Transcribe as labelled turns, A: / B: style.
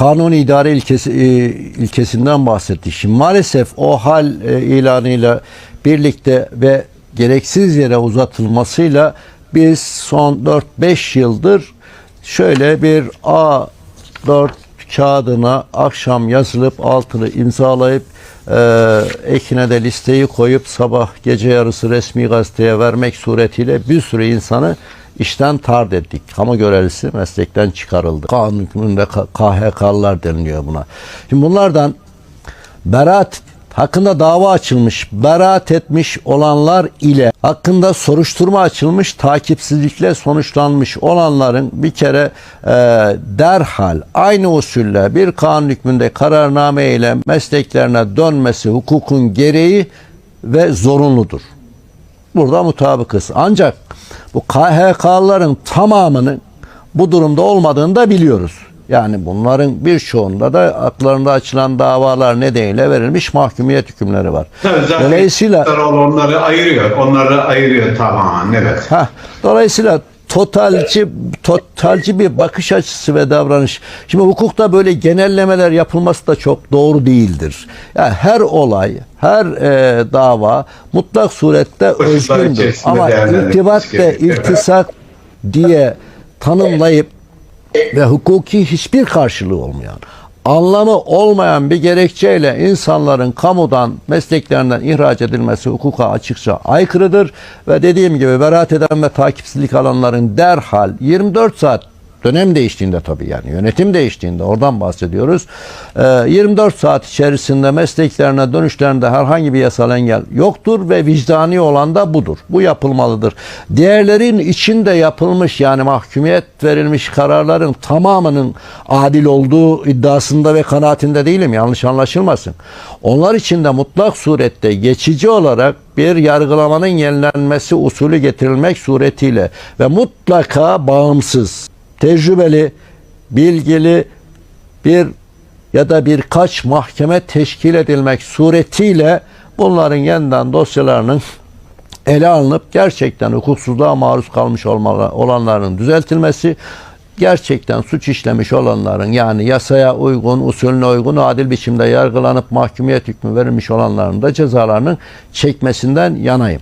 A: kanun idare ilkesi, e, ilkesinden bahsetti. Şimdi maalesef o hal e, ilanıyla birlikte ve gereksiz yere uzatılmasıyla biz son 4-5 yıldır şöyle bir A4 kağıdına akşam yazılıp altını imzalayıp e, ekine de listeyi koyup sabah gece yarısı resmi gazeteye vermek suretiyle bir sürü insanı işten tard ettik. Kamu görevlisi meslekten çıkarıldı. Kanununda KHK'lılar deniliyor buna. Şimdi bunlardan beraat hakkında dava açılmış, beraat etmiş olanlar ile hakkında soruşturma açılmış, takipsizlikle sonuçlanmış olanların bir kere e, derhal aynı usulle bir kanun hükmünde kararname ile mesleklerine dönmesi hukukun gereği ve zorunludur. Burada mutabıkız. Ancak bu KHK'ların tamamının bu durumda olmadığını da biliyoruz. Yani bunların birçoğunda da haklarında açılan davalar nedeniyle verilmiş mahkumiyet hükümleri var.
B: Tabii zaten
A: Dolayısıyla
B: onları ayırıyor. Onları ayırıyor tamamen. Evet.
A: Ha, dolayısıyla totalci totalci bir bakış açısı ve davranış. Şimdi hukukta böyle genellemeler yapılması da çok doğru değildir. Yani her olay, her e, dava mutlak surette
B: Koşullar
A: özgündür. Ama irtibat ve irtisak diye tanımlayıp ve hukuki hiçbir karşılığı olmayan, anlamı olmayan bir gerekçeyle insanların kamudan, mesleklerinden ihraç edilmesi hukuka açıkça aykırıdır. Ve dediğim gibi beraat eden ve takipsizlik alanların derhal 24 saat dönem değiştiğinde tabii yani yönetim değiştiğinde oradan bahsediyoruz. Ee, 24 saat içerisinde mesleklerine dönüşlerinde herhangi bir yasal engel yoktur ve vicdani olan da budur. Bu yapılmalıdır. Diğerlerin içinde yapılmış yani mahkumiyet verilmiş kararların tamamının adil olduğu iddiasında ve kanaatinde değilim. Yanlış anlaşılmasın. Onlar için de mutlak surette geçici olarak bir yargılamanın yenilenmesi usulü getirilmek suretiyle ve mutlaka bağımsız, tecrübeli, bilgili bir ya da birkaç mahkeme teşkil edilmek suretiyle bunların yeniden dosyalarının ele alınıp gerçekten hukuksuzluğa maruz kalmış olanların düzeltilmesi, gerçekten suç işlemiş olanların yani yasaya uygun, usulüne uygun, adil biçimde yargılanıp mahkumiyet hükmü verilmiş olanların da cezalarının çekmesinden yanayım.